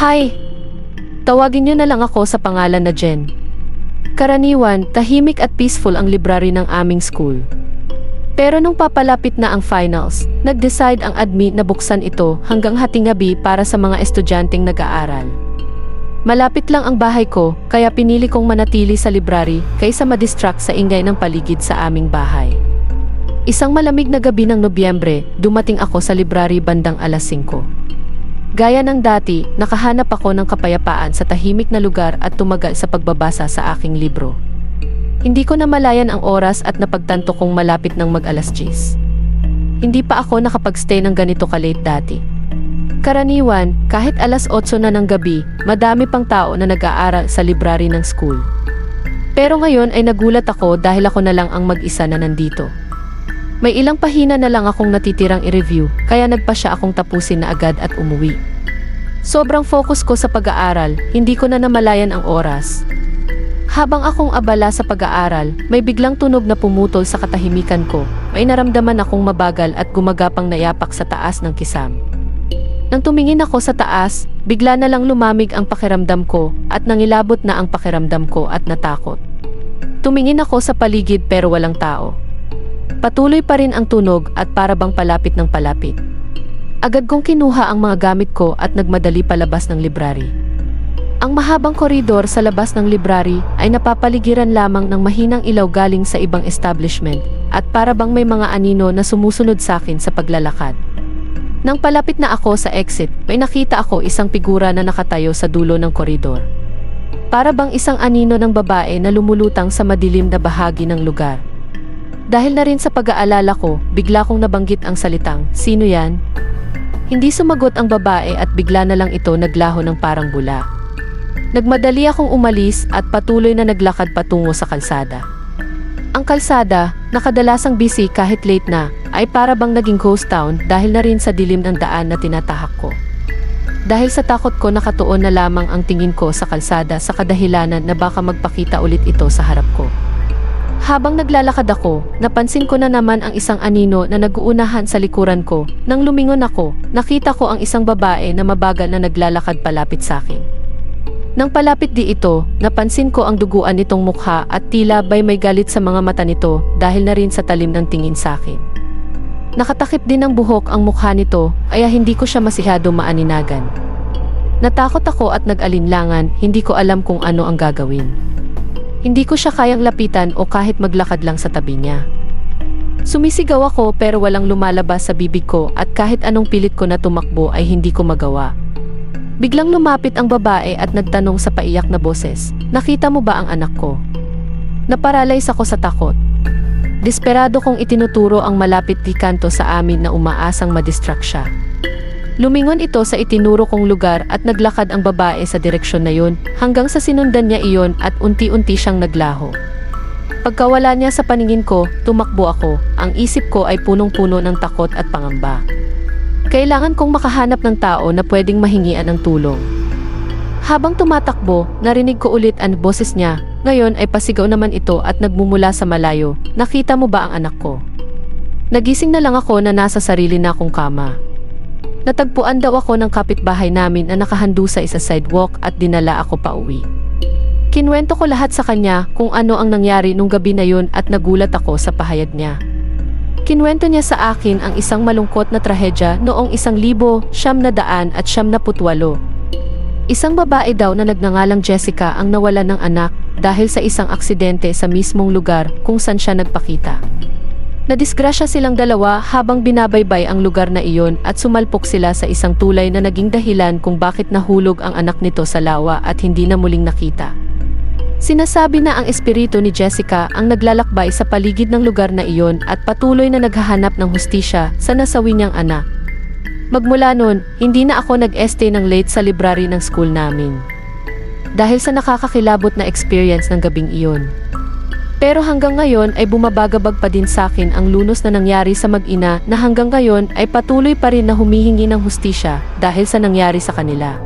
Hi! Tawagin niyo na lang ako sa pangalan na Jen. Karaniwan, tahimik at peaceful ang library ng aming school. Pero nung papalapit na ang finals, nag-decide ang admin na buksan ito hanggang hating gabi para sa mga estudyanteng nag-aaral. Malapit lang ang bahay ko, kaya pinili kong manatili sa library kaysa madistract sa ingay ng paligid sa aming bahay. Isang malamig na gabi ng Nobyembre, dumating ako sa library bandang alas 5. Gaya ng dati, nakahanap ako ng kapayapaan sa tahimik na lugar at tumagal sa pagbabasa sa aking libro. Hindi ko namalayan ang oras at napagtanto kong malapit ng mag-alas 10. Hindi pa ako nakapagstay ng ganito kalate dati. Karaniwan, kahit alas 8 na ng gabi, madami pang tao na nag-aaral sa library ng school. Pero ngayon ay nagulat ako dahil ako na lang ang mag-isa na nandito. May ilang pahina na lang akong natitirang i-review, kaya nagpa siya akong tapusin na agad at umuwi. Sobrang focus ko sa pag-aaral, hindi ko na namalayan ang oras. Habang akong abala sa pag-aaral, may biglang tunog na pumutol sa katahimikan ko. May naramdaman akong mabagal at gumagapang nayapak sa taas ng kisam. Nang tumingin ako sa taas, bigla na lang lumamig ang pakiramdam ko at nangilabot na ang pakiramdam ko at natakot. Tumingin ako sa paligid pero walang tao. Patuloy pa rin ang tunog at para bang palapit ng palapit. Agad kong kinuha ang mga gamit ko at nagmadali palabas ng library. Ang mahabang koridor sa labas ng library ay napapaligiran lamang ng mahinang ilaw galing sa ibang establishment at para may mga anino na sumusunod sa akin sa paglalakad. Nang palapit na ako sa exit, may nakita ako isang figura na nakatayo sa dulo ng koridor. Para isang anino ng babae na lumulutang sa madilim na bahagi ng lugar. Dahil na rin sa pag-aalala ko, bigla kong nabanggit ang salitang, sino yan? Hindi sumagot ang babae at bigla na lang ito naglaho ng parang bula. Nagmadali akong umalis at patuloy na naglakad patungo sa kalsada. Ang kalsada, na kadalasang busy kahit late na, ay para bang naging ghost town dahil na rin sa dilim ng daan na tinatahak ko. Dahil sa takot ko nakatuon na lamang ang tingin ko sa kalsada sa kadahilanan na baka magpakita ulit ito sa harap ko. Habang naglalakad ako, napansin ko na naman ang isang anino na naguunahan sa likuran ko. Nang lumingon ako, nakita ko ang isang babae na mabagal na naglalakad palapit sa akin. Nang palapit di ito, napansin ko ang duguan nitong mukha at tila bay may galit sa mga mata nito dahil na rin sa talim ng tingin sa akin. Nakatakip din ng buhok ang mukha nito, kaya hindi ko siya masihado maaninagan. Natakot ako at nag-alinlangan, hindi ko alam kung ano ang gagawin. Hindi ko siya kayang lapitan o kahit maglakad lang sa tabi niya. Sumisigaw ako pero walang lumalabas sa bibig ko at kahit anong pilit ko na tumakbo ay hindi ko magawa. Biglang lumapit ang babae at nagtanong sa paiyak na boses, Nakita mo ba ang anak ko? Naparalyze ako sa takot. Desperado kong itinuturo ang malapit di kanto sa amin na umaasang madistract siya. Lumingon ito sa itinuro kong lugar at naglakad ang babae sa direksyon na yun hanggang sa sinundan niya iyon at unti-unti siyang naglaho. Pagkawala niya sa paningin ko, tumakbo ako. Ang isip ko ay punong-puno ng takot at pangamba. Kailangan kong makahanap ng tao na pwedeng mahingian ng tulong. Habang tumatakbo, narinig ko ulit ang boses niya. Ngayon ay pasigaw naman ito at nagmumula sa malayo. Nakita mo ba ang anak ko? Nagising na lang ako na nasa sarili na akong kama. Natagpuan daw ako ng kapitbahay namin na nakahandu sa sidewalk at dinala ako pa uwi. Kinwento ko lahat sa kanya kung ano ang nangyari nung gabi na yun at nagulat ako sa pahayag niya. Kinwento niya sa akin ang isang malungkot na trahedya noong isang libo, siyam na daan at siyam na putwalo. Isang babae daw na nagngangalang Jessica ang nawala ng anak dahil sa isang aksidente sa mismong lugar kung saan siya nagpakita. Nadisgrasya silang dalawa habang binabaybay ang lugar na iyon at sumalpok sila sa isang tulay na naging dahilan kung bakit nahulog ang anak nito sa lawa at hindi na muling nakita. Sinasabi na ang espiritu ni Jessica ang naglalakbay sa paligid ng lugar na iyon at patuloy na naghahanap ng hustisya sa nasawi niyang anak. Magmula noon, hindi na ako nag-estay ng late sa library ng school namin. Dahil sa nakakakilabot na experience ng gabing iyon. Pero hanggang ngayon ay bumabagabag pa din sa akin ang lunos na nangyari sa mag-ina na hanggang ngayon ay patuloy pa rin na humihingi ng hustisya dahil sa nangyari sa kanila.